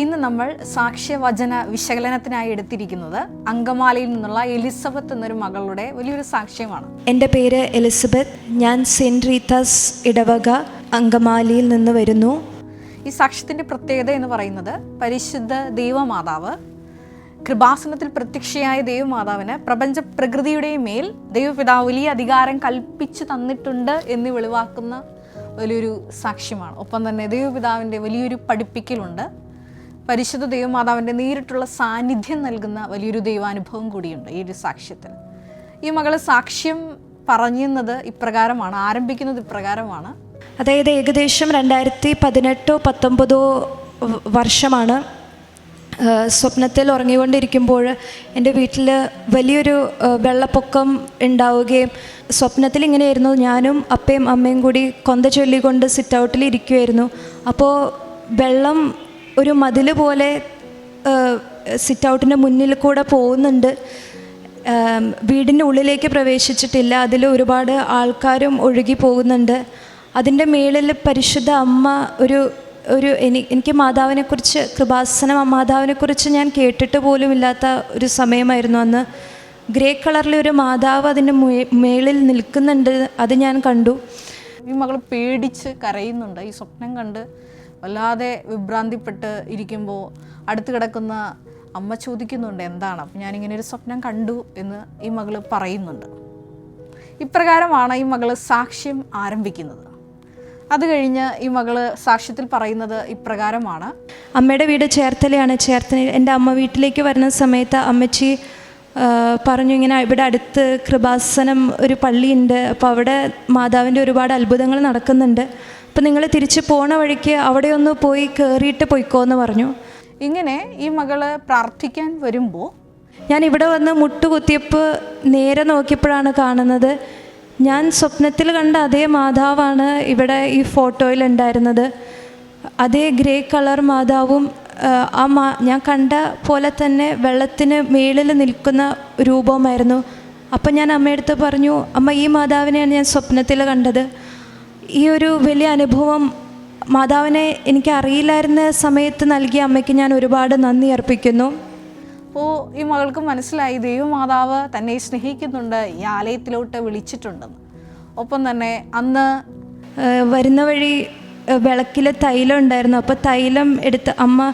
ഇന്ന് നമ്മൾ സാക്ഷ്യവചന വിശകലനത്തിനായി എടുത്തിരിക്കുന്നത് അങ്കമാലിയിൽ നിന്നുള്ള എലിസബത്ത് എന്നൊരു മകളുടെ വലിയൊരു സാക്ഷ്യമാണ്. എന്റെ പേര് എലിസബത്ത്. ഞാൻ സെന്റ് റീത്താസ് ഇടവക അങ്കമാലിയിൽ നിന്ന് വരുന്നു. ഈ സാക്ഷ്യത്തിന്റെ പ്രത്യേകത എന്ന് പറയുന്നത് പരിശുദ്ധ ദൈവമാതാവ് കൃപാസനത്തിൽ പ്രത്യക്ഷയായ ദൈവമാതാവിന് പ്രപഞ്ച പ്രകൃതിയുടെ മേൽ ദൈവപിതാവ് വലിയ അധികാരം കൽപ്പിച്ചു തന്നിട്ടുണ്ട് എന്ന് വെളിവാക്കുന്ന വലിയൊരു സാക്ഷ്യമാണ്. ഒപ്പം തന്നെ ദൈവപിതാവിന്റെ വലിയൊരു പഠിപ്പിക്കലുണ്ട്. പരിശുദ്ധ ദൈവമാതാവിന്റെ നേരിട്ടുള്ള സാന്നിധ്യം നൽകുന്ന വലിയൊരു ദൈവാനുഭവം കൂടിയുണ്ട് ഈ ഒരു സാക്ഷ്യത്തിൽ ഈ മകൾ സാക്ഷ്യം പറയുന്നത് ഇപ്രകാരമാണ് ആരംഭിക്കുന്നത് ഇപ്രകാരമാണ്. അതായത് ഏകദേശം രണ്ടായിരത്തി പതിനെട്ടോ പത്തൊമ്പതോ വർഷമാണ് സ്വപ്നത്തിൽ ഉറങ്ങിക്കൊണ്ടിരിക്കുമ്പോൾ എന്റെ വീട്ടിൽ വലിയൊരു വെള്ളപ്പൊക്കം ഉണ്ടാവുകയും സ്വപ്നത്തിൽ ഇങ്ങനെയായിരുന്നു. ഞാനും അപ്പയും അമ്മയും കൂടി കൊന്ത ചൊല്ലിക്കൊണ്ട് സിറ്റ് ഔട്ടിൽ ഇരിക്കുമായിരുന്നു അപ്പോൾ വെള്ളം ഒരു മതിൽ പോലെ സിറ്റ് ഔട്ടിന്റെ മുന്നിൽ കൂടെ പോകുന്നുണ്ട്. വീടിന്റെ ഉള്ളിലേക്ക് പ്രവേശിച്ചിട്ടില്ല. അതിൽ ഒരുപാട് ആൾക്കാരും ഒഴുകി പോകുന്നുണ്ട്. അതിന്റെ മേളിൽ പരിശുദ്ധ അമ്മ ഒരു ഒരു എനി എനിക്ക് മാതാവിനെക്കുറിച്ച് കൃപാസനം മാതാവിനെക്കുറിച്ച് ഞാൻ കേട്ടിട്ട് പോലും ഇല്ലാത്ത ഒരു സമയമായിരുന്നു അന്ന്. ഗ്രേ കളറിലെ ഒരു മാതാവ് അതിന്റെ മേളിൽ നിൽക്കുന്നുണ്ട്. അത് ഞാൻ കണ്ടു. ഈ മകൾ പേടിച്ച് കരയുന്നുണ്ട്. ഈ സ്വപ്നം കണ്ട് വല്ലാതെ വിഭ്രാന്തിപ്പെട്ട് ഇരിക്കുമ്പോൾ അടുത്ത് കിടക്കുന്ന അമ്മ ചോദിക്കുന്നുണ്ട് എന്താണ്? അപ്പം ഞാനിങ്ങനെ ഒരു സ്വപ്നം കണ്ടു എന്ന് ഈ മകൾ പറയുന്നുണ്ട്. ഇപ്രകാരമാണ് ഈ മകൾ സാക്ഷ്യം ആരംഭിക്കുന്നത്. അത് കഴിഞ്ഞ് ഈ മകൾ സാക്ഷ്യത്തിൽ പറയുന്നത് ഇപ്രകാരമാണ്. അമ്മയുടെ വീട് ചേർത്തലയാണ്. ചേർത്തലയിൽ എന്റെ അമ്മ വീട്ടിലേക്ക് വരുന്ന സമയത്ത് അമ്മച്ചി പറഞ്ഞു ഇങ്ങനെ ഇവിടെ അടുത്ത് കൃപാസനം ഒരു പള്ളിയുണ്ട്. അപ്പോൾ അവിടെ മാതാവിന്റെ ഒരുപാട് അത്ഭുതങ്ങൾ നടക്കുന്നുണ്ട്. അപ്പോൾ നിങ്ങൾ തിരിച്ച് പോണ വഴിക്ക് അവിടെ ഒന്ന് പോയി കയറിയിട്ട് പോയിക്കോ എന്ന് പറഞ്ഞു. ഇങ്ങനെ ഈ മകൾ പ്രാർത്ഥിക്കാൻ വരുമ്പോൾ ഞാൻ ഇവിടെ വന്ന് മുട്ടുകുത്തിയപ്പോൾ നേരെ നോക്കിയപ്പോഴാണ് കാണുന്നത്. ഞാൻ സ്വപ്നത്തിൽ കണ്ട അതേ മാതാവാണ് ഇവിടെ ഈ ഫോട്ടോയിൽ ഉണ്ടായിരുന്നത്. അതേ ഗ്രേ കളർ മാതാവും ആ, ആ മാ ഞാൻ കണ്ട പോലെ തന്നെ വെള്ളത്തിന് മേളിൽ നിൽക്കുന്ന രൂപമായിരുന്നു അപ്പം ഞാൻ അമ്മയടുത്ത് പറഞ്ഞു അമ്മ ഈ മാതാവിനെയാണ് ഞാൻ സ്വപ്നത്തിൽ കണ്ടത്. ഈ ഒരു വലിയ അനുഭവം മാതാവിനെ എനിക്ക് അറിയില്ലായിരുന്ന സമയത്ത് നൽകിയ അമ്മയ്ക്ക് ഞാൻ ഒരുപാട് നന്ദി അർപ്പിക്കുന്നു. അപ്പോൾ ഈ മകൾക്ക് മനസ്സിലായി. ദൈവമാതാവ് തന്നെ സ്നേഹിക്കുന്നുണ്ട് ഈ ആലയത്തിലോട്ട് വിളിച്ചിട്ടുണ്ടെന്ന് ഒപ്പം തന്നെ അന്ന് വരുന്ന വഴി വിളക്കിൽ തൈലം ഉണ്ടായിരുന്നു. അപ്പോൾ തൈലം എടുത്ത് അമ്മ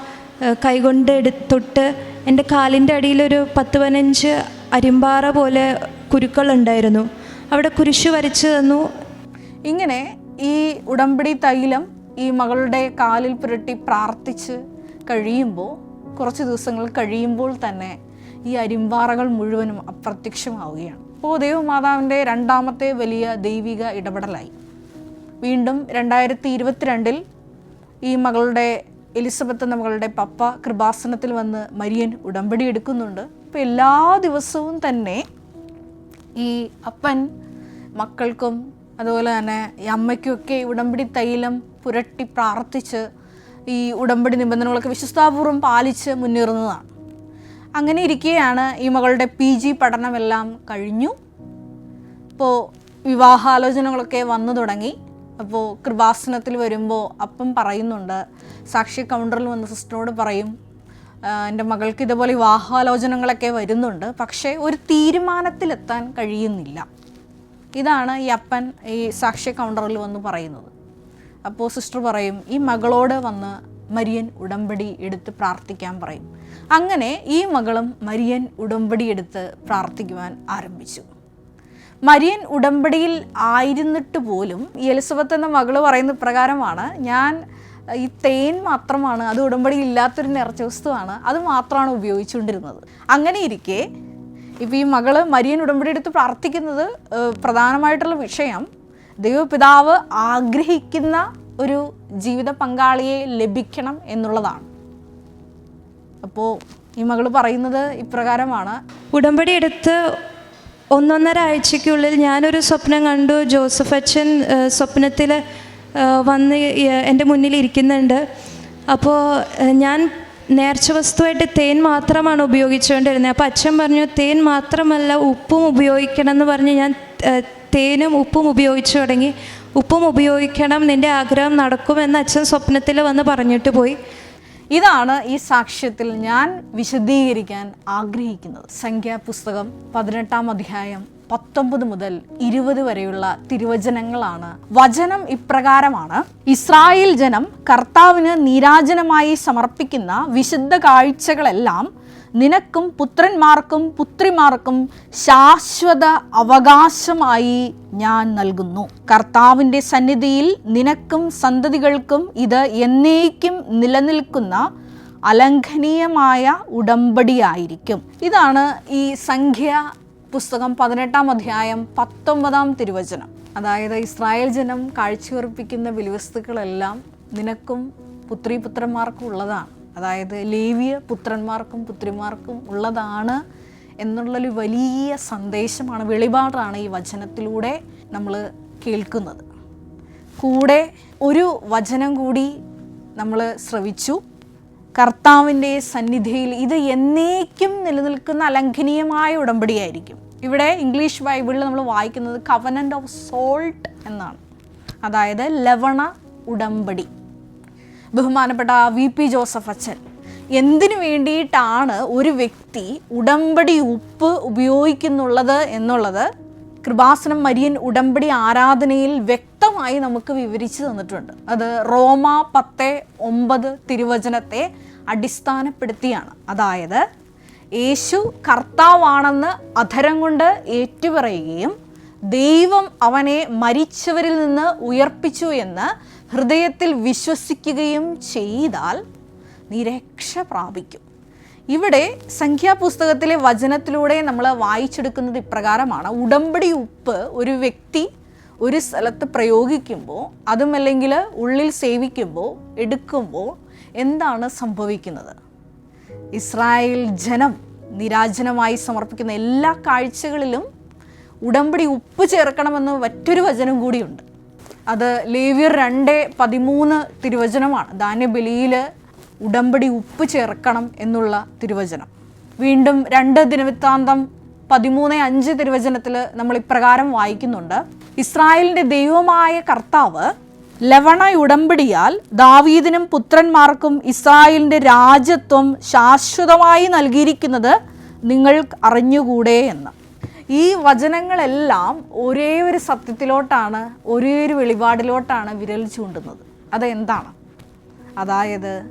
കൈകൊണ്ട് എടു തൊട്ട് എന്റെ കാലിന്റെ അടിയിലൊരു പത്ത് പതിനഞ്ച് അരിമ്പാറ പോലെ കുരുക്കളുണ്ടായിരുന്നു അവിടെ കുരിശ് വരച്ച് തന്നു. ഇങ്ങനെ ഈ ഉടമ്പടി തൈലം ഈ മകളുടെ കാലിൽ പുരട്ടി പ്രാർത്ഥിച്ച് കഴിയുമ്പോൾ കുറച്ച് ദിവസങ്ങൾ കഴിയുമ്പോൾ തന്നെ ഈ അരിമ്പാറകൾ മുഴുവനും അപ്രത്യക്ഷമാവുകയാണ്. അപ്പോൾ ദൈവമാതാവിന്റെ രണ്ടാമത്തെ വലിയ ദൈവിക ഇടപെടലായി. വീണ്ടും രണ്ടായിരത്തി ഇരുപത്തിരണ്ടിൽ ഈ മകളുടെ എലിസബത്ത് എന്ന മകളുടെ പപ്പ കൃപാസനത്തിൽ വന്ന് മരിയൻ ഉടമ്പടി എടുക്കുന്നുണ്ട്. അപ്പോൾ എല്ലാ ദിവസവും തന്നെ ഈ അപ്പൻ മക്കൾക്കും അതുപോലെ തന്നെ ഈ അമ്മയ്ക്കൊക്കെ ഉടമ്പടി തൈലം പുരട്ടി പ്രാർത്ഥിച്ച് ഈ ഉടമ്പടി നിബന്ധനകളൊക്കെ വിശ്വസ്താപൂർവം പാലിച്ച് മുന്നേറുന്നതാണ്. അങ്ങനെ ഇരിക്കെയാണ് ഈ മകളുടെ പി ജി പഠനമെല്ലാം കഴിഞ്ഞു. ഇപ്പോൾ വിവാഹാലോചനകളൊക്കെ വന്നു തുടങ്ങി. അപ്പോൾ കൃപാസനത്തിൽ വരുമ്പോൾ അപ്പം പറയുന്നുണ്ട്. സാക്ഷി കൗണ്ടറിൽ വന്ന സിസ്റ്ററോട് പറയും "ആ, എന്റെ മകൾക്ക് ഇതുപോലെ വിവാഹാലോചനകളൊക്കെ വരുന്നുണ്ട്. പക്ഷേ ഒരു തീരുമാനത്തിലെത്താൻ കഴിയുന്നില്ല. ഇതാണ് ഈ അപ്പൻ ഈ സാക്ഷ്യ കൗണ്ടറിൽ വന്ന് പറയുന്നത്. അപ്പോൾ സിസ്റ്റർ പറയും ഈ മകളോട് വന്ന് മരിയൻ ഉടമ്പടി എടുത്ത് പ്രാർത്ഥിക്കാൻ പറയും. അങ്ങനെ ഈ മകളും മരിയൻ ഉടമ്പടി എടുത്ത് പ്രാർത്ഥിക്കുവാൻ ആരംഭിച്ചു. മരിയൻ ഉടമ്പടിയിൽ ആയിരുന്നിട്ട് പോലും എലിസബത്ത് എന്ന മകൾ പറയുന്ന പ്രകാരമാണ് ഞാൻ ഈ തേൻ മാത്രമാണ് അത് ഉടമ്പടിയിൽ ഇല്ലാത്തൊരു നിറച്ച വസ്തുവാണ് അത് മാത്രമാണ് ഉപയോഗിച്ചുകൊണ്ടിരുന്നത്. അങ്ങനെ ഇരിക്കെ ഇപ്പോൾ ഈ മകൾ മരിയൻ ഉടമ്പടി എടുത്ത് പ്രാർത്ഥിക്കുന്നത് പ്രധാനമായിട്ടുള്ള വിഷയം. ദൈവപിതാവ് ആഗ്രഹിക്കുന്ന ഒരു ജീവിത പങ്കാളിയെ ലഭിക്കണം എന്നുള്ളതാണ്. അപ്പോൾ ഈ മകൾ പറയുന്നത് ഇപ്രകാരമാണ്. ഉടമ്പടി എടുത്ത് ഒന്നൊന്നര ആഴ്ചയ്ക്കുള്ളിൽ ഞാനൊരു സ്വപ്നം കണ്ടു. ജോസഫ് അച്ഛൻ സ്വപ്നത്തിൽ വന്ന് എന്റെ മുന്നിൽ ഇരിക്കുന്നുണ്ട്. അപ്പോൾ ഞാൻ നേർച്ച വസ്തുവായിട്ട് തേൻ മാത്രമാണ് ഉപയോഗിച്ചുകൊണ്ടിരുന്നത്. അപ്പോൾ അച്ഛൻ പറഞ്ഞു തേൻ മാത്രമല്ല ഉപ്പും ഉപയോഗിക്കണം എന്ന് പറഞ്ഞ് ഞാൻ തേനും ഉപ്പും ഉപയോഗിച്ചു തുടങ്ങി. ഉപ്പും ഉപയോഗിക്കണം നിന്റെ ആഗ്രഹം നടക്കുമെന്ന് അച്ഛൻ സ്വപ്നത്തിൽ വന്ന് പറഞ്ഞിട്ട് പോയി. ഇതാണ് ഈ സാക്ഷ്യത്തിൽ ഞാൻ വിശദീകരിക്കാൻ ആഗ്രഹിക്കുന്നത്. സംഖ്യാപുസ്തകം പതിനെട്ടാം അധ്യായം പത്തൊമ്പത് മുതൽ ഇരുപത് വരെയുള്ള തിരുവചനങ്ങളാണ്. വചനം ഇപ്രകാരമാണ്. ഇസ്രായേൽ ജനം കർത്താവിന് നീരാജനമായി സമർപ്പിക്കുന്ന വിശുദ്ധ കാഴ്ചകളെല്ലാം നിനക്കും പുത്രന്മാർക്കും പുത്രിമാർക്കും ശാശ്വത അവകാശമായി ഞാൻ നൽകുന്നു. കർത്താവിന്റെ സന്നിധിയിൽ നിനക്കും സന്തതികൾക്കും ഇത് എന്നേക്കും നിലനിൽക്കുന്ന അലംഘനീയമായ ഉടമ്പടിയായിരിക്കും. ഇതാണ് ഈ സംഖ്യ പുസ്തകം പതിനെട്ടാം അധ്യായം പത്തൊമ്പതാം തിരുവചനം. അതായത് ഇസ്രായേൽ ജനം കാഴ്ചയുറപ്പിക്കുന്ന ബലിവസ്തുക്കളെല്ലാം നിനക്കും പുത്രിപുത്രന്മാർക്കും ഉള്ളതാണ്. അതായത് ലേവിയ പുത്രന്മാർക്കും പുത്രിമാർക്കും ഉള്ളതാണ് എന്നുള്ളൊരു വലിയ സന്ദേശമാണ് വെളിപാടാണ് ഈ വചനത്തിലൂടെ നമ്മൾ കേൾക്കുന്നത്. കൂടെ ഒരു വചനം കൂടി നമ്മൾ ശ്രവിച്ചു. കർത്താവിന്റെ സന്നിധിയിൽ ഇത് എന്നേക്കും നിലനിൽക്കുന്ന അലംഘനീയമായ ഉടമ്പടിയായിരിക്കും. ഇവിടെ ഇംഗ്ലീഷ് ബൈബിളിൽ നമ്മൾ വായിക്കുന്നത് കവനന്റ് ഓഫ് സോൾട്ട് എന്നാണ്. അതായത് ലവണ ഉടമ്പടി. ബഹുമാനപ്പെട്ട വി പി ജോസഫ് അച്ഛൻ എന്തിനു വേണ്ടിയിട്ടാണ് ഒരു വ്യക്തി ഉടമ്പടി ഉപ്പ് ഉപയോഗിക്കുന്നുള്ളത് എന്നുള്ളത് കൃപാസനം മരിയൻ ഉടമ്പടി ആരാധനയിൽ വ്യക്തമായി നമുക്ക് വിവരിച്ചു തന്നിട്ടുണ്ട്. അത് റോമ പത്ത് ഒമ്പത് തിരുവചനത്തെ അടിസ്ഥാനപ്പെടുത്തിയാണ്. അതായത് യേശു കർത്താവാണെന്ന് അധരം കൊണ്ട് ഏറ്റുപറയുകയും ദൈവം അവനെ മരിച്ചവരിൽ നിന്ന് ഉയർപ്പിച്ചു എന്ന് ഹൃദയത്തിൽ വിശ്വസിക്കുകയും ചെയ്താൽ നീ രക്ഷ പ്രാപിക്കും. ഇവിടെ സംഖ്യാപുസ്തകത്തിലെ വചനത്തിലൂടെ നമ്മൾ വായിച്ചെടുക്കുന്നത് ഇപ്രകാരമാണ്. ഉടമ്പടി ഉപ്പ് ഒരു വ്യക്തി ഒരു സ്ഥലത്ത് പ്രയോഗിക്കുമ്പോൾ അതുമല്ലെങ്കിൽ ഉള്ളിൽ സേവിക്കുമ്പോൾ എടുക്കുമ്പോൾ എന്താണ് സംഭവിക്കുന്നത്? ഇസ്രായേൽ ജനം നിരാജനമായി സമർപ്പിക്കുന്ന എല്ലാ കാഴ്ചകളിലും ഉടമ്പടി ഉപ്പ് ചേർക്കണമെന്ന് മറ്റൊരു വചനം കൂടിയുണ്ട്. അത് ലേവ്യർ രണ്ട് പതിമൂന്ന് തിരുവചനമാണ്. ധാന്യബലിയിൽ ഉടമ്പടി ഉപ്പ് ചേർക്കണം എന്നുള്ള തിരുവചനം. വീണ്ടും രണ്ട് ദിനവൃത്താന്തം പതിമൂന്ന് അഞ്ച് തിരുവചനത്തിൽ നമ്മൾ ഇപ്രകാരം വായിക്കുന്നുണ്ട്. ഇസ്രായേലിന്റെ ദൈവമായ കർത്താവ് ലവണ ഉടമ്പടിയാൽ ദാവീദിനും പുത്രന്മാർക്കും ഇസ്രായേലിന്റെ രാജ്യത്വം ശാശ്വതമായി നൽകിയിരിക്കുന്നത് നിങ്ങൾ അറിഞ്ഞുകൂടെ എന്ന്. ഈ വചനങ്ങളെല്ലാം ഒരേ ഒരു സത്യത്തിലോട്ടാണ് ഒരേ ഒരു വെളിപാടിലോട്ടാണ് വിരൽ ചൂണ്ടുന്നത്. അതെന്താണ്? അതായത്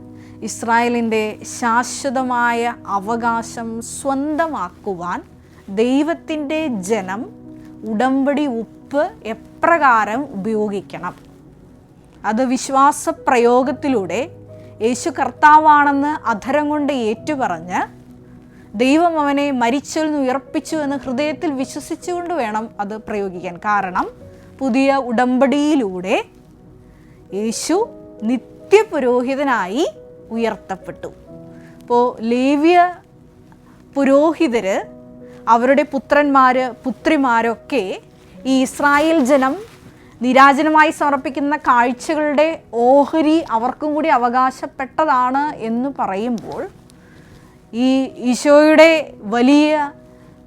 ഇസ്രായേലിന്റെ ശാശ്വതമായ അവകാശം സ്വന്തമാക്കുവാൻ ദൈവത്തിന്റെ ജനം ഉടമ്പടി ഉപ്പ് എപ്രകാരം ഉപയോഗിക്കണം. അത് വിശ്വാസ പ്രയോഗത്തിലൂടെ യേശു കർത്താവാണെന്ന് അധരം കൊണ്ട് ഏറ്റുപറഞ്ഞ് ദൈവം അവനെ മരിച്ചിൽ നിന്ന് ഉയർപ്പിച്ചു എന്ന് ഹൃദയത്തിൽ വിശ്വസിച്ചുകൊണ്ട് വേണം അത് പ്രയോഗിക്കാൻ. കാരണം പുതിയ ഉടമ്പടിയിലൂടെ യേശു നിത്യപുരോഹിതനായി ഉയർത്തപ്പെട്ടു. അപ്പോൾ ലേവ്യ പുരോഹിതർ അവരുടെ പുത്രന്മാർ പുത്രിമാരൊക്കെ ഈ ഇസ്രായേൽ ജനം നിരാജനമായി സമർപ്പിക്കുന്ന കാഴ്ചകളുടെ ഓഹരി അവർക്കും കൂടി അവകാശപ്പെട്ടതാണ് എന്ന് പറയുമ്പോൾ ഈ ഈശോയുടെ വലിയ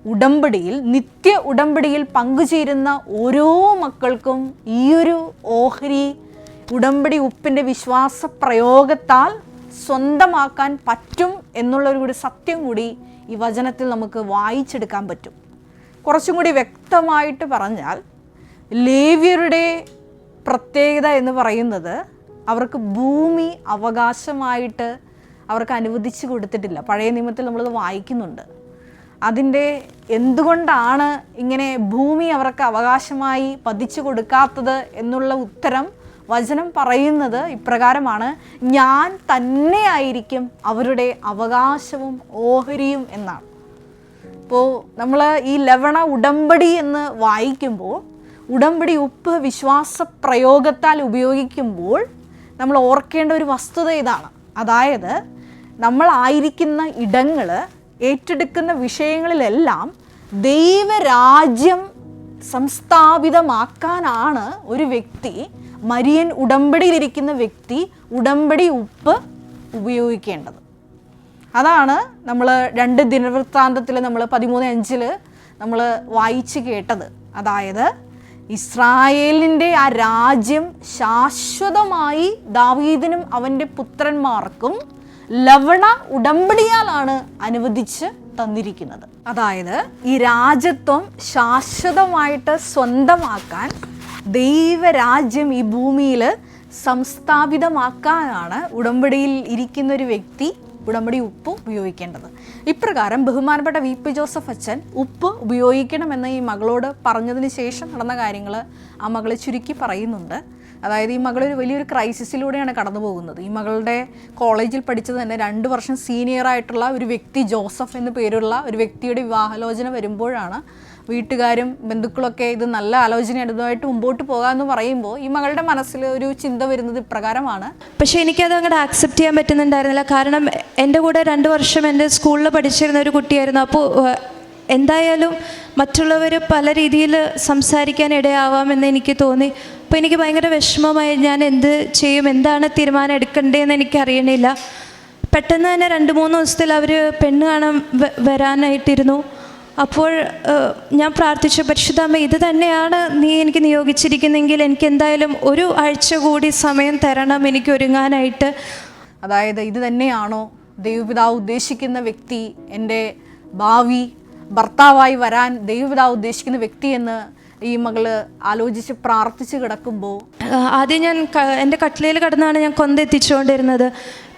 ഉടമ്പടിയിൽ നിത്യ ഉടമ്പടിയിൽ പങ്കുചേരുന്ന ഓരോ മക്കൾക്കും ഈയൊരു ഓഹരി ഉടമ്പടി ഉപ്പിന്റെ വിശ്വാസ പ്രയോഗത്താൽ സ്വന്തമാക്കാൻ പറ്റും എന്നുള്ളൊരു കൂടി സത്യം കൂടി ഈ വചനത്തിൽ നമുക്ക് വായിച്ചെടുക്കാൻ പറ്റും. കുറച്ചും കൂടി വ്യക്തമായിട്ട് പറഞ്ഞാൽ ലേവ്യരുടെ പ്രത്യേകത എന്ന് പറയുന്നത് അവർക്ക് ഭൂമി അവകാശമായിട്ട് അവർക്ക് അനുവദിച്ചു കൊടുത്തിട്ടില്ല. പഴയ നിയമത്തിൽ നമ്മളത് വായിക്കുന്നുണ്ട്. അതിന്റെ എന്തുകൊണ്ടാണ് ഇങ്ങനെ ഭൂമി അവർക്ക് അവകാശമായി പതിച്ചു കൊടുക്കാത്തത് എന്നുള്ള ഉത്തരം വചനം പറയുന്നത് ഇപ്രകാരമാണ്. ഞാൻ തന്നെയായിരിക്കും അവരുടെ അവകാശവും ഓഹരിയും എന്നാണ്. ഇപ്പോൾ നമ്മൾ ഈ ലവണ ഉടമ്പടി എന്ന് വായിക്കുമ്പോൾ ഉടമ്പടി ഉപ്പ് വിശ്വാസ പ്രയോഗത്താൽ ഉപയോഗിക്കുമ്പോൾ നമ്മൾ ഓർക്കേണ്ട ഒരു വസ്തുത ഇതാണ്. അതായത് നമ്മളായിരിക്കുന്ന ഇടങ്ങൾ ഏറ്റെടുക്കുന്ന വിഷയങ്ങളിലെല്ലാം ദൈവരാജ്യം സംസ്ഥാപിതമാക്കാനാണ് ഒരു വ്യക്തി മരിയൻ ഉടമ്പടിയിലിരിക്കുന്ന വ്യക്തി ഉടമ്പടി ഉപ്പ് ഉപയോഗിക്കേണ്ടത്. അതാണ് നമ്മൾ രണ്ട് ദിനവൃത്താന്തത്തിൽ നമ്മൾ പതിമൂന്ന് അഞ്ചിൽ നമ്മൾ വായിച്ച് കേട്ടത്. അതായത് ഇസ്രായേലിന്റെ ആ രാജ്യം ശാശ്വതമായി ദാവീദിനും അവന്റെ പുത്രന്മാർക്കും ലവണ ഉടമ്പടിയാലാണ് അനുവദിച്ച് തന്നിരിക്കുന്നത്. അതായത് ഈ രാജ്യത്വം ശാശ്വതമായിട്ട് സ്വന്തമാക്കാൻ ദൈവരാജ്യം ഈ ഭൂമിയിൽ സംസ്ഥാപിതമാക്കാനാണ് ഉടമ്പടിയിൽ ഇരിക്കുന്ന ഒരു വ്യക്തി ഉടമ്പടി ഉപ്പ് ഉപയോഗിക്കേണ്ടത്. ഇപ്രകാരം ബഹുമാനപ്പെട്ട വി പി ജോസഫ് അച്ഛൻ ഉപ്പ് ഉപയോഗിക്കണമെന്ന് ഈ മകളോട് പറഞ്ഞതിന് ശേഷം നടന്ന കാര്യങ്ങൾ ആ മകളെ ചുരുക്കി പറയുന്നുണ്ട്. അതായത് ഈ മകളൊരു വലിയൊരു ക്രൈസിസിലൂടെയാണ് കടന്നു പോകുന്നത്. ഈ മകളുടെ കോളേജിൽ പഠിച്ചത് തന്നെ രണ്ട് വർഷം സീനിയർ ആയിട്ടുള്ള ഒരു വ്യക്തി ജോസഫ് എന്ന് പേരുള്ള ഒരു വ്യക്തിയുടെ വിവാഹലോചന വരുമ്പോഴാണ് വീട്ടുകാരും ബന്ധുക്കളൊക്കെ ഇത് നല്ല ആലോചനയായിട്ട് മുമ്പോട്ട് പോകാമെന്ന് പറയുമ്പോൾ ഈ മകളുടെ മനസ്സിൽ ഒരു ചിന്ത വരുന്നത് ഇപ്രകാരമാണ്. പക്ഷേ എനിക്കത് അങ്ങോട്ട് ആക്സെപ്റ്റ് ചെയ്യാൻ പറ്റുന്നുണ്ടായിരുന്നില്ല. കാരണം എന്റെ കൂടെ രണ്ട് വർഷം എന്റെ സ്കൂളിൽ പഠിച്ചിരുന്ന ഒരു കുട്ടിയായിരുന്നു. അപ്പോൾ എന്തായാലും മറ്റുള്ളവർ പല രീതിയിൽ സംസാരിക്കാൻ ഇടയാവാമെന്ന് എനിക്ക് തോന്നി. അപ്പോൾ എനിക്ക് ഭയങ്കര വിഷമമായി ഞാൻ എന്ത് ചെയ്യും എന്താണ് തീരുമാനം എടുക്കേണ്ടതെന്ന് എനിക്ക് അറിയണില്ല പെട്ടെന്ന് തന്നെ രണ്ട് മൂന്ന് ദിവസത്തിൽ അവർ പെണ്ണ് കാണാൻ വരാനായിട്ടിരുന്നു. അപ്പോൾ ഞാൻ പ്രാർത്ഥിച്ചു പരിശുദ്ധാമ്മ ഇത് തന്നെയാണ് നീ എനിക്ക് നിയോഗിച്ചിരിക്കുന്നെങ്കിൽ എനിക്ക് എന്തായാലും ഒരു ആഴ്ച കൂടി സമയം തരണം എനിക്ക് ഒരുങ്ങാനായിട്ട്. അതായത് ഇത് തന്നെയാണോ ദൈവപിതാവ് ഉദ്ദേശിക്കുന്ന വ്യക്തി എന്റെ ഭാവി ഭർത്താവായി വരാൻ ദൈവപിതാവ് ഉദ്ദേശിക്കുന്ന വ്യക്തി എന്ന് ഈ മകൾ ആലോചിച്ച് പ്രാർത്ഥിച്ച് കിടക്കുമ്പോൾ ആദ്യം ഞാൻ എന്റെ കട്ടിലയിൽ കിടന്നാണ് ഞാൻ കൊന്തെത്തിച്ചുകൊണ്ടിരുന്നത്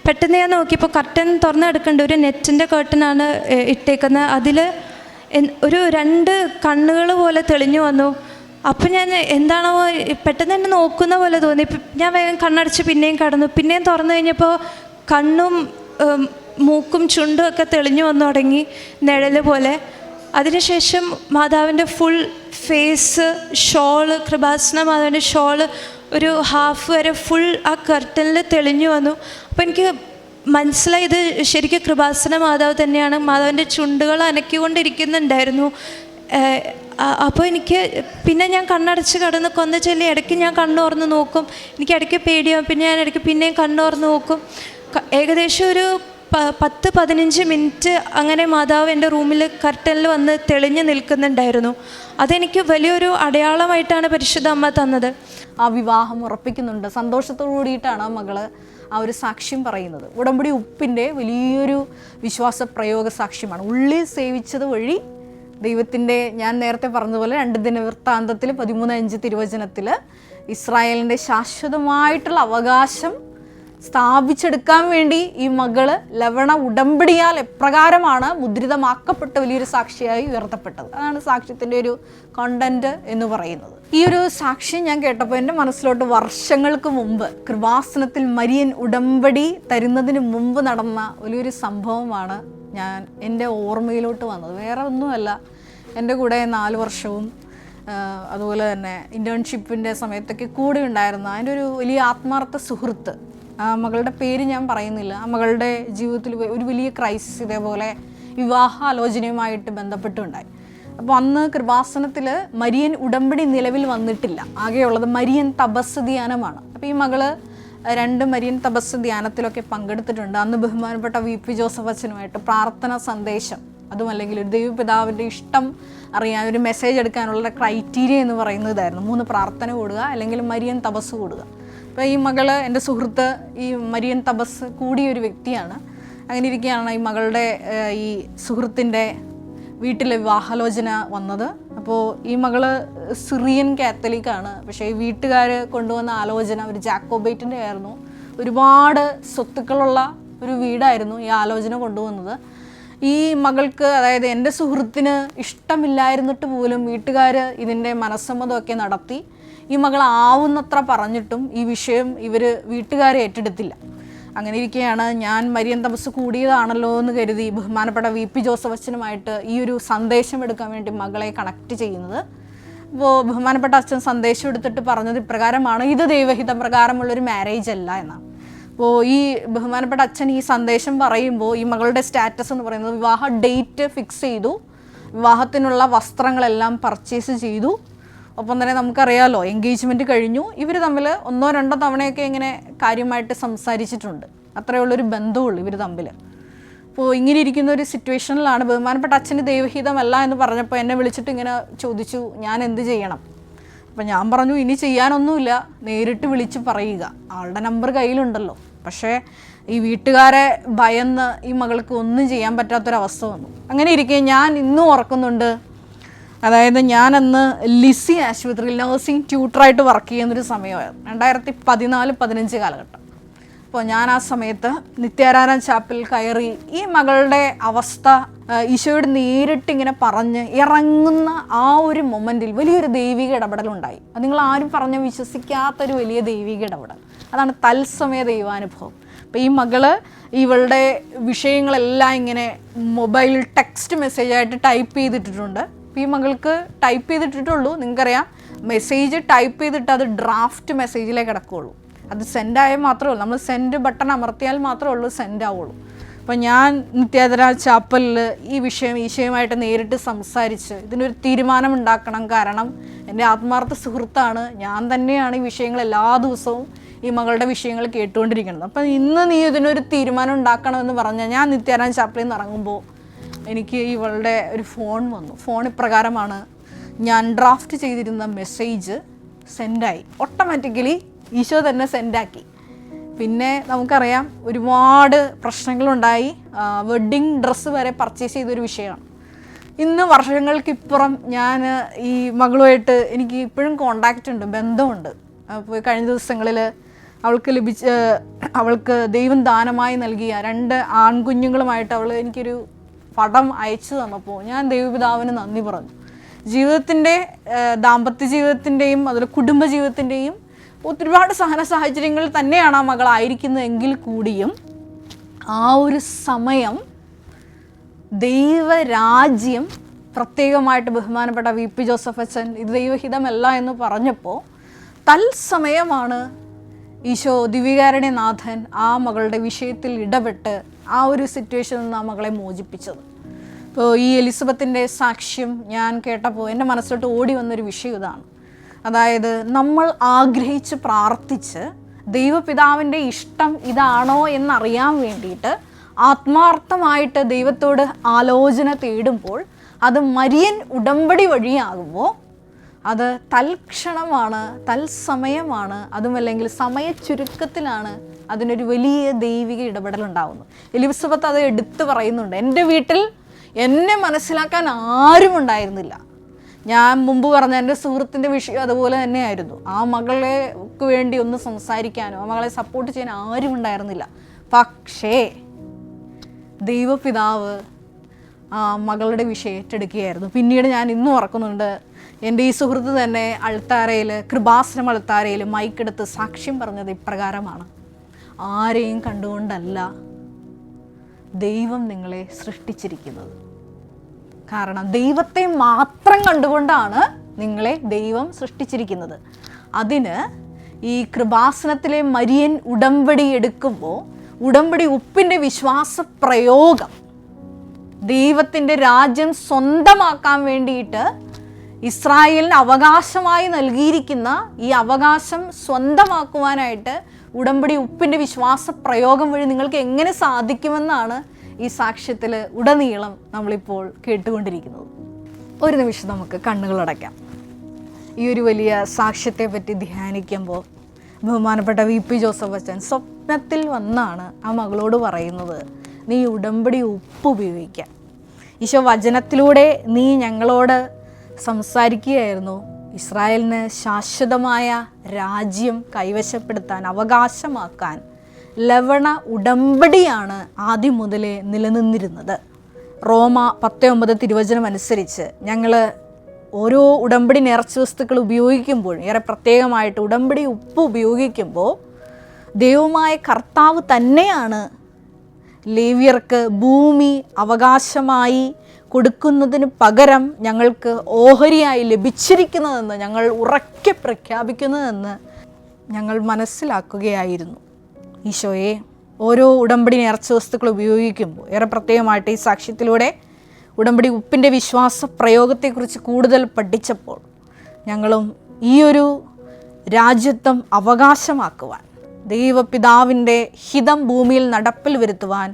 പെട്ടെന്ന് ഞാൻ നോക്കിയപ്പോൾ കർട്ടൻ തുറന്നെടുക്കേണ്ട ഒരു നെറ്റിന്റെ കർട്ടനാണ് ഇട്ടേക്കുന്നത്. അതിൽ ഒരു രണ്ട് കണ്ണുകൾ പോലെ തെളിഞ്ഞു വന്നു. അപ്പം ഞാൻ എന്താണോ പെട്ടെന്ന് തന്നെ നോക്കുന്ന പോലെ തോന്നി. ഞാൻ വേഗം കണ്ണടച്ച് പിന്നെയും കടന്നു. പിന്നെയും തുറന്നു കഴിഞ്ഞപ്പോൾ കണ്ണും മൂക്കും ചുണ്ടും ഒക്കെ തെളിഞ്ഞു വന്നു തുടങ്ങി നിഴൽ പോലെ. അതിനുശേഷം മാതാവിന്റെ ഫുൾ ഫേസ് ഷോൾ കൃപാസന മാതാവിന്റെ ഷോൾ ഒരു ഹാഫ് വരെ ഫുൾ ആ കർട്ടനിൽ തെളിഞ്ഞു വന്നു. അപ്പോൾ എനിക്ക് മനസ്സിലായി ഇത് ശരിക്കും കൃപാസന മാതാവ് തന്നെയാണ്. മാതാവിന്റെ ചുണ്ടുകൾ അനക്കിക്കൊണ്ടിരിക്കുന്നുണ്ടായിരുന്നു. അപ്പോൾ എനിക്ക് പിന്നെ ഞാൻ കണ്ണടച്ച് കടന്ന് കൊന്ന ചൊല്ലി ഇടയ്ക്ക് ഞാൻ കണ്ണോർന്ന് നോക്കും. എനിക്ക് ഇടയ്ക്ക് പേടിയാവും. പിന്നെ ഞാൻ ഇടയ്ക്ക് പിന്നെയും കണ്ണോർന്ന് നോക്കും. ഏകദേശം ഒരു പത്ത് പതിനഞ്ച് മിനിറ്റ് അങ്ങനെ മാതാവ് എന്റെ റൂമിൽ കർട്ടനിൽ വന്ന് തെളിഞ്ഞു നിൽക്കുന്നുണ്ടായിരുന്നു. അതെനിക്ക് വലിയൊരു അടയാളമായിട്ടാണ് പരിശുദ്ധ അമ്മ തന്നത്. ആ വിവാഹം ഉറപ്പിക്കുന്നുണ്ട്. സന്തോഷത്തോടു കൂടിയിട്ടാണ് മകൾ? ആ ഒരു സാക്ഷ്യം പറയുന്നത്. ഉടമ്പടി ഉപ്പിന്റെ വലിയൊരു വിശ്വാസ പ്രയോഗ സാക്ഷ്യമാണ്. ഉള്ളിൽ സേവിച്ചത് വഴി ദൈവത്തിന്റെ ഞാൻ നേരത്തെ പറഞ്ഞതുപോലെ രണ്ട് ദിന വൃത്താന്തത്തിൽ പതിമൂന്ന് അഞ്ച് തിരുവചനത്തിൽ ഇസ്രായേലിന്റെ ശാശ്വതമായിട്ടുള്ള അവകാശം സ്ഥാപിച്ചെടുക്കാൻ വേണ്ടി ഈ മകൾ ലവണ ഉടമ്പടിയാൽ എപ്രകാരമാണ് മുദ്രിതമാക്കപ്പെട്ട വലിയൊരു സാക്ഷിയായി ഉയർത്തപ്പെട്ടത്. അതാണ് സാക്ഷ്യത്തിന്റെ ഒരു കണ്ടന്റ് എന്ന് പറയുന്നത്. ഈ ഒരു സാക്ഷ്യം ഞാൻ കേട്ടപ്പോൾ എന്റെ മനസ്സിലോട്ട് വർഷങ്ങൾക്ക് മുമ്പ് കൃപാസനത്തിൽ മരിയൻ ഉടമ്പടി തരുന്നതിന് മുമ്പ് നടന്ന വലിയൊരു സംഭവമാണ് ഞാൻ എന്റെ ഓർമ്മയിലോട്ട് വന്നത്. വേറെ ഒന്നുമല്ല. എന്റെ കൂടെ നാല് വർഷവും അതുപോലെ തന്നെ ഇന്റേൺഷിപ്പിന്റെ സമയത്തൊക്കെ കൂടെ ഉണ്ടായിരുന്ന അതിന്റെ ഒരു വലിയ ആത്മാർത്ഥ സുഹൃത്ത് ആ മകളുടെ പേര് ഞാൻ പറയുന്നില്ല. ആ മകളുടെ ജീവിതത്തിൽ ഒരു വലിയ ക്രൈസിസ് ഇതേപോലെ വിവാഹാലോചനയുമായിട്ട് ബന്ധപ്പെട്ടുണ്ടായി. അപ്പോൾ അന്ന് കൃപാസനത്തിൽ മരിയൻ ഉടമ്പടി നിലവിൽ വന്നിട്ടില്ല. ആകെയുള്ളത് മരിയൻ തപസ് ധ്യാനമാണ്. അപ്പോൾ ഈ മകൾ രണ്ട് മരിയൻ തപസ് ധ്യാനത്തിലൊക്കെ പങ്കെടുത്തിട്ടുണ്ട്. അന്ന് ബഹുമാനപ്പെട്ട വി. പി. ജോസഫ് അച്ഛനുമായിട്ട് പ്രാർത്ഥന സന്ദേശം. അതും അല്ലെങ്കിൽ ഒരു ദൈവപിതാവിന്റെ ഇഷ്ടം അറിയാൻ ഒരു മെസ്സേജ് എടുക്കാനുള്ള ക്രൈറ്റീരിയ എന്ന് പറയുന്നതായിരുന്നു. മൂന്ന് പ്രാർത്ഥന കൂടുക അല്ലെങ്കിൽ മരിയൻ തപസ് കൂടുക. അപ്പോൾ ഈ മകൾ എന്റെ സുഹൃത്ത് ഈ മരിയൻ തപസ് കൂടിയ ഒരു വ്യക്തിയാണ്. അങ്ങനെ ഇരിക്കുകയാണ് ഈ മകളുടെ ഈ സുഹൃത്തിന്റെ വീട്ടിലെ വിവാഹാലോചന വന്നത്. അപ്പോൾ ഈ മകൾ സിറിയൻ കാത്തലിക്കാണ് പക്ഷേ ഈ വീട്ടുകാർ കൊണ്ടുവന്ന ആലോചന ഒരു ജാക്കോബൈറ്റിന്റെ ആയിരുന്നു. ഒരുപാട് സ്വത്തുക്കളുള്ള ഒരു വീടായിരുന്നു ഈ ആലോചന കൊണ്ടുവന്നത്. ഈ മകൾക്ക് അതായത് എന്റെ സുഹൃത്തിന് ഇഷ്ടമില്ലായിരുന്നിട്ട് പോലും വീട്ടുകാർ ഇതിന്റെ മനസ്സമ്മതമൊക്കെ നടത്തി. ഈ മകൾ ആവുന്നത്ര പറഞ്ഞിട്ടും ഈ വിഷയം ഇവർ വീട്ടുകാരെ ഏറ്റെടുത്തില്ല. അങ്ങനെ ഇരിക്കെയാണ് ഞാൻ മരിയൻ തപസ് കൂടിയതാണല്ലോ എന്ന് കരുതി ബഹുമാനപ്പെട്ട വി പി ജോസഫ് അച്ഛനുമായിട്ട് ഈ ഒരു സന്ദേശം എടുക്കാൻ വേണ്ടി മകളെ കണക്ട് ചെയ്യുന്നത്. അപ്പോൾ ബഹുമാനപ്പെട്ട അച്ഛൻ സന്ദേശം എടുത്തിട്ട് പറഞ്ഞത് ഇപ്രകാരമാണ്. ഇത് ദൈവഹിതം പ്രകാരമുള്ളൊരു മാരേജ് അല്ല എന്നാണ്. അപ്പോൾ ഈ ബഹുമാനപ്പെട്ട അച്ഛൻ ഈ സന്ദേശം പറയുമ്പോൾ ഈ മകളുടെ സ്റ്റാറ്റസ് എന്ന് പറയുന്നത് വിവാഹ ഡേറ്റ് ഫിക്സ് ചെയ്തു. വിവാഹത്തിനുള്ള വസ്ത്രങ്ങളെല്ലാം പർച്ചേസ് ചെയ്തു. ഒപ്പം തന്നെ നമുക്കറിയാമല്ലോ എൻഗേജ്മെന്റ് കഴിഞ്ഞു. ഇവർ തമ്മിൽ ഒന്നോ രണ്ടോ തവണയൊക്കെ ഇങ്ങനെ കാര്യമായിട്ട് സംസാരിച്ചിട്ടുണ്ട്. അത്രയുള്ളൊരു ബന്ധമുള്ളൂ ഇവർ തമ്മിൽ. അപ്പോൾ ഇങ്ങനെ ഇരിക്കുന്ന ഒരു സിറ്റുവേഷനിലാണ് ബഹുമാനപ്പെട്ട അച്ഛന് ദൈവഹിതമല്ല എന്ന് പറഞ്ഞപ്പോൾ എന്നെ വിളിച്ചിട്ട് ഇങ്ങനെ ചോദിച്ചു ഞാൻ എന്ത് ചെയ്യണം? അപ്പം ഞാൻ പറഞ്ഞു ഇനി ചെയ്യാനൊന്നുമില്ല. നേരിട്ട് വിളിച്ച് പറയുക. ആളുടെ നമ്പർ കയ്യിലുണ്ടല്ലോ. പക്ഷേ ഈ വീട്ടുകാരെ ഭയന്ന് ഈ മകൾക്ക് ഒന്നും ചെയ്യാൻ പറ്റാത്തൊരവസ്ഥ വന്നു. അങ്ങനെ ഇരിക്കെ ഞാൻ ഇന്നും ഓർക്കുന്നുണ്ട് അതായത് ഞാനന്ന് ലിസി ആശുപത്രിയിൽ നഴ്സിംഗ് ട്യൂട്ടറായിട്ട് വർക്ക് ചെയ്യുന്നൊരു സമയമായിരുന്നു. രണ്ടായിരത്തി പതിനാല് പതിനഞ്ച് കാലഘട്ടം. അപ്പോൾ ഞാൻ ആ സമയത്ത് നിത്യാരാധന ചാപ്പിൽ കയറി ഈ മകളുടെ അവസ്ഥ ഈശോയോട് നേരിട്ട് ഇങ്ങനെ പറഞ്ഞ് ഇറങ്ങുന്ന ആ ഒരു മൊമെന്റിൽ വലിയൊരു ദൈവിക ഇടപെടലുണ്ടായി അത് നിങ്ങൾ ആരും പറഞ്ഞ് വിശ്വസിക്കാത്തൊരു വലിയ ദൈവിക ഇടപെടൽ. അതാണ് തത്സമയ ദൈവാനുഭവം. അപ്പോൾ ഈ മകൾ ഇവളുടെ വിഷയങ്ങളെല്ലാം ഇങ്ങനെ മൊബൈൽ ടെക്സ്റ്റ് മെസ്സേജായിട്ട് ടൈപ്പ് ചെയ്തിട്ടിട്ടുണ്ട്. ഈ മകൾക്ക് ടൈപ്പ് ചെയ്തിട്ടിട്ടുള്ളൂ. നിങ്ങൾക്കറിയാം മെസ്സേജ് ടൈപ്പ് ചെയ്തിട്ട് അത് ഡ്രാഫ്റ്റ് മെസ്സേജിലേ കിടക്കുകയുള്ളൂ. അത് സെൻഡ് ആയാൽ മാത്രമേ ഉള്ളൂ. നമ്മൾ സെൻഡ് ബട്ടൺ അമർത്തിയാൽ മാത്രമേ ഉള്ളൂ സെൻഡ് ആവുള്ളൂ. അപ്പോൾ ഞാൻ നിത്യാതര ചാപ്പലിൽ ഈ വിഷയം ഈശയുമായിട്ട് നേരിട്ട് സംസാരിച്ച് ഇതിനൊരു തീരുമാനം ഉണ്ടാക്കണം കാരണം എന്റെ ആത്മാർത്ഥ സുഹൃത്താണ്. ഞാൻ തന്നെയാണ് ഈ വിഷയങ്ങൾ എല്ലാ ദിവസവും ഈ മകളുടെ വിഷയങ്ങൾ കേട്ടുകൊണ്ടിരിക്കുന്നത്. അപ്പം ഇന്ന് നീ ഇതിനൊരു തീരുമാനം ഉണ്ടാക്കണമെന്ന് പറഞ്ഞാൽ ഞാൻ നിത്യാരായണ ചാപ്പലിൽ നിന്ന് ഇറങ്ങുമ്പോൾ എനിക്ക് ഇവളുടെ ഒരു ഫോൺ വന്നു. ഫോൺ ഇപ്രകാരമാണ്. ഞാൻ ഡ്രാഫ്റ്റ് ചെയ്തിരുന്ന മെസ്സേജ് സെൻഡായി. ഓട്ടോമാറ്റിക്കലി ഈശോ തന്നെ സെൻഡാക്കി. പിന്നെ നമുക്കറിയാം ഒരുപാട് പ്രശ്നങ്ങളുണ്ടായി. വെഡ്ഡിങ് ഡ്രസ്സ് വരെ പർച്ചേസ് ചെയ്തൊരു വിഷയമാണ്. ഇന്ന് വർഷങ്ങൾക്കിപ്പുറം ഞാൻ ഈ മകളുമായിട്ട് എനിക്ക് ഇപ്പോഴും കോണ്ടാക്റ്റ് ഉണ്ട് ബന്ധമുണ്ട്. അപ്പോൾ കഴിഞ്ഞ ദിവസങ്ങളിൽ അവൾക്ക് ലഭിച്ച അവൾക്ക് ദൈവം ദാനമായി നൽകിയ രണ്ട് ആൺകുഞ്ഞുങ്ങളുമായിട്ട് അവൾ എനിക്കൊരു പടം അയച്ചു തന്നപ്പോൾ ഞാൻ ദൈവപിതാവിന് നന്ദി പറഞ്ഞു. ജീവിതത്തിന്റെ ദാമ്പത്യ ജീവിതത്തിന്റെയും അതുപോലെ കുടുംബ ജീവിതത്തിന്റെയും ഒരുപാട് സഹന സാഹചര്യങ്ങളിൽ തന്നെയാണ് ആ മകളായിരിക്കുന്നതെങ്കിൽ കൂടിയും ആ ഒരു സമയം ദൈവരാജ്യം പ്രത്യേകമായിട്ട് ബഹുമാനപ്പെട്ട വി പി ജോസഫ് അച്ഛൻ ഇത് ദൈവഹിതമല്ല എന്ന് പറഞ്ഞപ്പോൾ തത്സമയമാണ് ഈശോ ദിവികാരുണ്യനാഥൻ ആ മകളുടെ വിഷയത്തിൽ ഇടപെട്ട് ആ ഒരു സിറ്റുവേഷനിൽ നിന്ന് ആ മകളെ മോചിപ്പിച്ചത്. ഇപ്പോൾ ഈ എലിസബത്തിന്റെ സാക്ഷ്യം ഞാൻ കേട്ടപ്പോൾ എന്റെ മനസ്സിലോട്ട് ഓടി വന്നൊരു വിഷയം ഇതാണ്. അതായത് നമ്മൾ ആഗ്രഹിച്ച് പ്രാർത്ഥിച്ച് ദൈവപിതാവിന്റെ ഇഷ്ടം ഇതാണോ എന്നറിയാൻ വേണ്ടിയിട്ട് ആത്മാർത്ഥമായിട്ട് ദൈവത്തോട് ആലോചന തേടുമ്പോൾ അത് മരിയൻ ഉടമ്പടി വഴിയാകുമ്പോൾ അത് തൽക്ഷണമാണ് തൽസമയമാണ് അതുമല്ലെങ്കിൽ സമയ ചുരുക്കത്തിലാണ് അതിനൊരു വലിയ ദൈവിക ഇടപെടൽ ഉണ്ടാകുന്നത് എലിസബത്ത് അത് എടുത്തു പറയുന്നുണ്ട്. എന്റെ വീട്ടിൽ എന്നെ മനസ്സിലാക്കാൻ ആരും ഉണ്ടായിരുന്നില്ല. ഞാൻ മുമ്പ് പറഞ്ഞ എന്റെ സുഹൃത്തിന്റെ വിഷയം അതുപോലെ തന്നെയായിരുന്നു. ആ മകളെക്ക് വേണ്ടി ഒന്ന് സംസാരിക്കാനോ ആ മകളെ സപ്പോർട്ട് ചെയ്യാൻ ആരും ഉണ്ടായിരുന്നില്ല. പക്ഷേ ദൈവപിതാവ് മകളുടെ വിഷയം ഏറ്റെടുക്കുകയായിരുന്നു. പിന്നീട് ഞാൻ ഇന്നും ഓർക്കുന്നുണ്ട് എന്റെ ഈ സുഹൃത്ത് തന്നെ അൾത്താരയിൽ കൃപാസനം അൾത്താരയിൽ മൈക്കെടുത്ത് സാക്ഷ്യം പറഞ്ഞത് ഇപ്രകാരമാണ്. ആരെയും കണ്ടുകൊണ്ടല്ല ദൈവം നിങ്ങളെ സൃഷ്ടിച്ചിരിക്കുന്നത്. കാരണം ദൈവത്തെ മാത്രം കണ്ടുകൊണ്ടാണ് നിങ്ങളെ ദൈവം സൃഷ്ടിച്ചിരിക്കുന്നത്. അതിന് ഈ കൃപാസനത്തിലെ മരിയൻ ഉടമ്പടി എടുക്കുമ്പോൾ ഉടമ്പടി ഉപ്പിന്റെ വിശ്വാസ പ്രയോഗം ദൈവത്തിന്റെ രാജ്യം സ്വന്തമാക്കാൻ വേണ്ടിയിട്ട് ഇസ്രായേലിന് അവകാശമായി നൽകിയിരിക്കുന്ന ഈ അവകാശം സ്വന്തമാക്കുവാനായിട്ട് ഉടമ്പടി ഉപ്പിന്റെ വിശ്വാസ പ്രയോഗം വഴി നിങ്ങൾക്ക് എങ്ങനെ സാധിക്കുമെന്നാണ് ഈ സാക്ഷ്യത്തിൽ ഉടനീളം നമ്മളിപ്പോൾ കേട്ടുകൊണ്ടിരിക്കുന്നത്. ഒരു നിമിഷം നമുക്ക് കണ്ണുകളടയ്ക്കാം ഈ ഒരു വലിയ സാക്ഷ്യത്തെ പറ്റി ധ്യാനിക്കുമ്പോൾ ബഹുമാനപ്പെട്ട വി പി ജോസഫ് അച്ഛൻ സ്വപ്നത്തിൽ വന്നാണ് ആ മകളോട് പറയുന്നത്. നീ ഉടമ്പടി ഉപ്പ് ഉപയോഗിക്കാം ഈശോ വചനത്തിലൂടെ നീ ഞങ്ങളോട് സംസാരിക്കുകയായിരുന്നു. ഇസ്രായേലിന് ശാശ്വതമായ രാജ്യം കൈവശപ്പെടുത്താൻ അവകാശമാക്കാൻ ലവണ ഉടമ്പടിയാണ് ആദ്യം മുതലേ നിലനിന്നിരുന്നത്. റോമ പത്ത് ഒമ്പത് തിരുവചനം അനുസരിച്ച് ഞങ്ങൾ ഓരോ ഉടമ്പടി നിറച്ച വസ്തുക്കൾ ഉപയോഗിക്കുമ്പോൾ ഏറെ പ്രത്യേകമായിട്ട് ഉടമ്പടി ഉപ്പ് ഉപയോഗിക്കുമ്പോൾ ദൈവമായ കർത്താവ് തന്നെയാണ് ലേവ്യർക്ക് ഭൂമി അവകാശമായി കൊടുക്കുന്നതിന് പകരം ഞങ്ങൾക്ക് ഓഹരിയായി ലഭിച്ചിരിക്കുന്നതെന്ന് ഞങ്ങൾ ഉറക്കെ പ്രഖ്യാപിക്കുന്നതെന്ന് ഞങ്ങൾ മനസ്സിലാക്കുകയായിരുന്നു. ഈശോയെ ഓരോ ഉടമ്പടി നേർച്ച വസ്തുക്കൾ ഉപയോഗിക്കുമ്പോൾ ഏറെ പ്രത്യേകമായിട്ട് ഈ സാക്ഷ്യത്തിലൂടെ ഉടമ്പടി ഉപ്പിന്റെ വിശ്വാസ പ്രയോഗത്തെക്കുറിച്ച് കൂടുതൽ പഠിച്ചപ്പോൾ ഞങ്ങളും ഈ ഒരു രാജ്യത്വം അവകാശമാക്കുവാൻ ദൈവപിതാവിന്റെ ഹിതം ഭൂമിയിൽ നടപ്പിൽ വരുത്തുവാൻ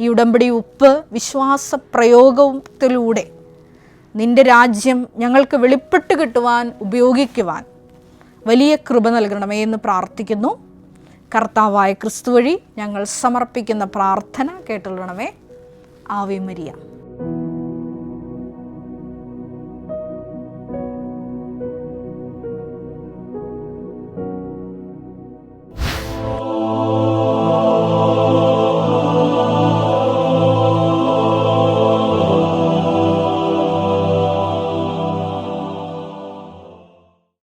ഈ ഉടമ്പടി ഉപ്പ് വിശ്വാസ പ്രയോഗത്തിലൂടെ നിന്റെ രാജ്യം ഞങ്ങൾക്ക് വെളിപ്പെട്ട് കിട്ടുവാൻ ഉപയോഗിക്കുവാൻ വലിയ കൃപ നൽകണമേ എന്ന് പ്രാർത്ഥിക്കുന്നു. കർത്താവായ ക്രിസ്തു വഴി ഞങ്ങൾ സമർപ്പിക്കുന്ന പ്രാർത്ഥന കേട്ടുകൊള്ളണമേ ആവേ മരിയ.